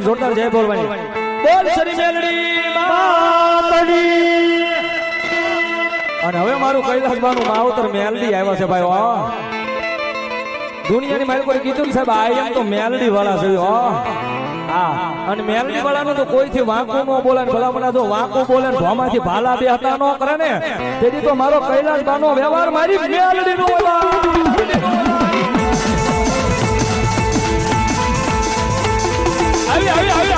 એકવાર જોરદાર જય બોલવાની. બોલ શ્રી મેલડી માતની અને હવે મારું કૈલાસબાનું માવતર મેલડી આવ્યા છે ભાઈ વાહ દુનિયાની મારી કોઈ કીધું સાહેબ, આ એમ તો મેલડી વાળા છે, હો. હા. અને મેલડી વાળાનું તો કોઈથી વાંકું ન બોલે ને ભલામણા જો વાંકું બોલે ને ધોમાંથી ભાલા બે હતા ન કરે ને, તેથી તો મારો કૈલાસ બાનો વ્યવહાર મારી મેલડી નો આવી આવી આવી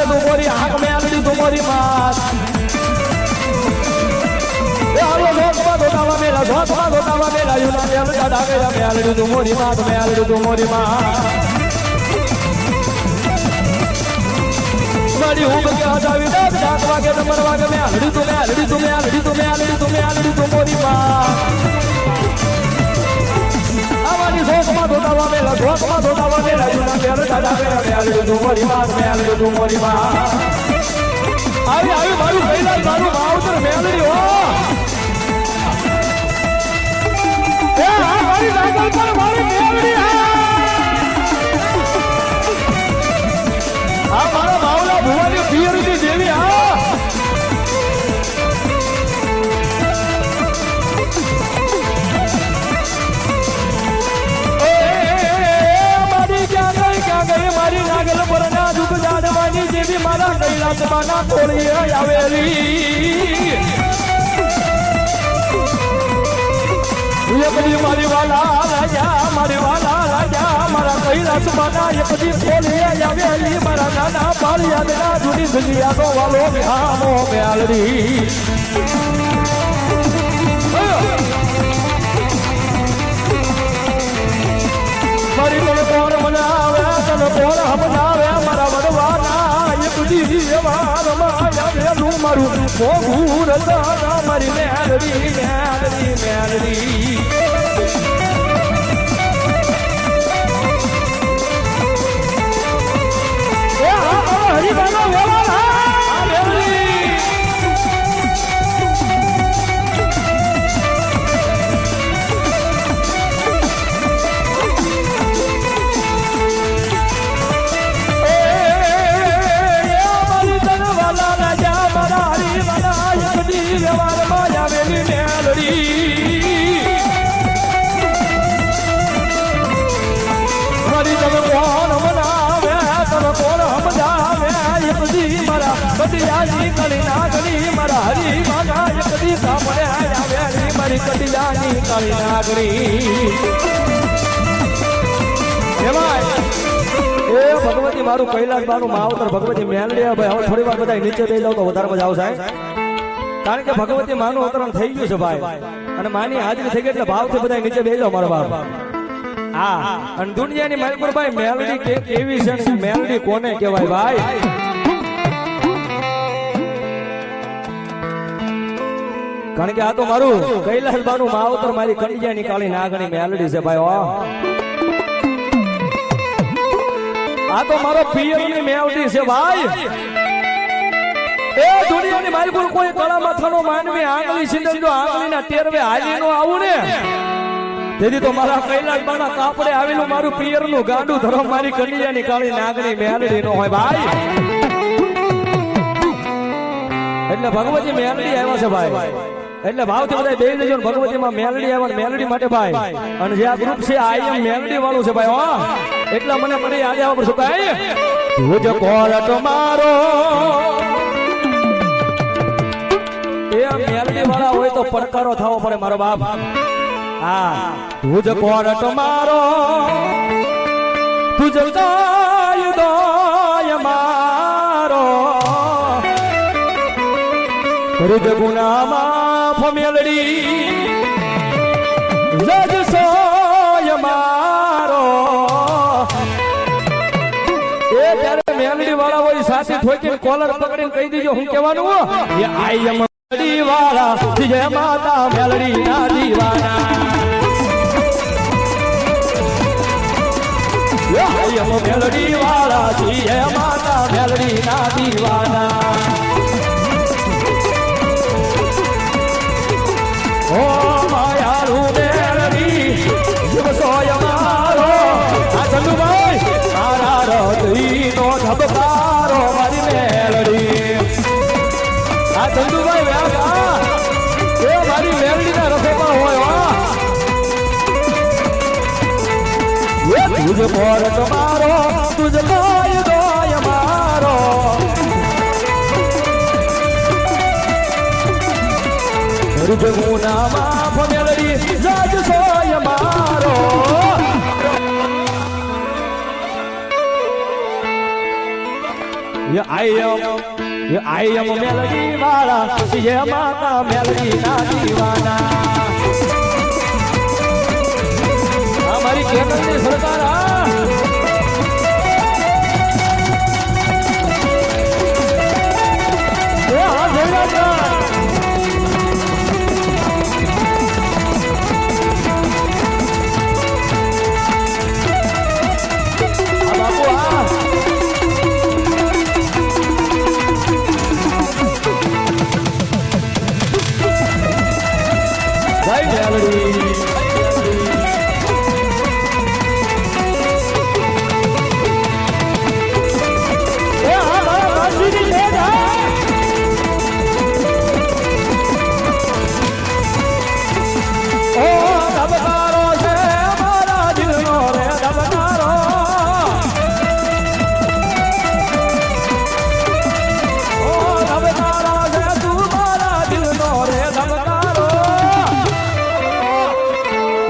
ડાક પકારે આંખમાં મેલા યુના મેલ દાદા ગયા મેલડી તો મોરી માં તો મેલડી તો મોરી માં હું કે હજાવી દે જાત વાગે, નંબર વાગે મેલડી તો મેલડી તો મેલડી તો મેલડી તો, મે તો, મોરી માં આવાની શોખમાં ધોતાવા મેલા શોખમાં ધોતાવા મેલા દાદા મેલા મેલ તું મોરી માં મેલ તું મોરી માં આવી આવી, મારું કૈલાસ મારું માવતર મારા કૈલાસમાં ના કોળીએ આવેલી એકદી મારી વાલા રાજા મારી વાલા રાજા મારા કૈલાસમાં ના એકદી કોળીએ આવેલી મારા નાના પાળિયા ના જુદી દુનિયા નો વાલો વિહામો મેલડી મારી તને કોણ મનાવે તને કોણ સમજાવે વેલું મારું મોઘું રતા મારી મેલડી મેલડી મેલડી કળી નાગરી. ભગવતી મારું કૈલાસ બાનું માવતર ભગવતી મેલડી ભાઈ, હવે થોડી વાર બધા નીચે બેસી જાવ તો વધારે મજા આવશે કારણ કે ભગવતી માનું અવતરણ થઈ ગયું છે ભાઈ. અને માની હાજરી થઈ ગઈ એટલે ભાવથી બધા નીચે બેસી જાવ મારા બાપ. હા, અને દુનિયાની માલપુર ભાઈ, મેલડી કેવી છે મેલડી કોને કહેવાય ભાઈ? કારણ કે આ તો મારું કૈલાસ બાનું માવતર મારી કંડિયાની નીકાળી નાગણી મેલડી છે ભાઈ વાહ આ તો મારો પિયરની મેવડી છે ભાઈ. એ દુનિયાની મારી કોઈ કળા માથાનો માનવી આંગળી સિંદર જો આંગળીના ટેરવે હાલી નો આવું ને. તેથી તો મારા કૈલાસ બાના કાપડે આવેલું મારું પિયરનું ગાડું ધરમ મારી કન્યાની કાળી નાગણી મેલડી નો હોય ભાઈ. એટલે ભગવતી મેલડી આવ્યા છે ભાઈ. એટલે ભાવથી બધા બે જજો ભગવતી માં મેલડી આવ્યા મેલડી માટે ભાઈ. અને જે આ ગ્રુપ છે, આ એમ મેલડી વાળું છે ભાઈ, હો. એટલા મને મને આજે આવવા પડશે. કાંઈ તુજ કોરટ મારો એ મેલડી વાળા હોય તો પડકારો થવો પડે, મારો બાપ. હા. તુજ કોરટ મારો તું જ ગાય ગાય મારો. હૃદ ગુનામાં ફમેલડી જજ સોય મારો. એ ત્યારે મેલડી વાળા હોય, સાથે કોલર પકડીને કહી દીજો, હું કહેવાનું? એ મેલડી માતા મેલડી ના દીવાના. મેલડી માતા મેલડી ના દીવાના. મોર તમારો તુજ દોય દોય મારો રૂપગુના માફ મેળવી જજ સોય મારો I am, I am melody wala, ye mata melody na diwana. જય મેલડી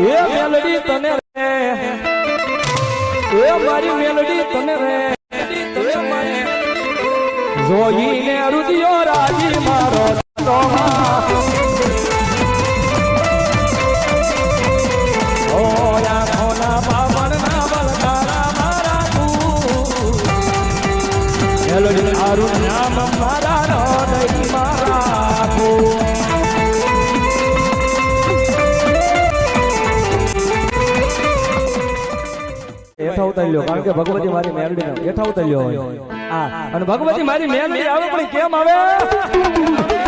એ મેલડી તને રે. એ મારી મેલડી તને રે. જોઈને રુદિયો રાજી મારો હેઠા ઉતારી લ્યો કારણ કે ભગવતી મારી મેલડી હેઠા ઉતારી લ્યો અને ભગવતી મારી મેલડી આવે પણ કેમ આવે?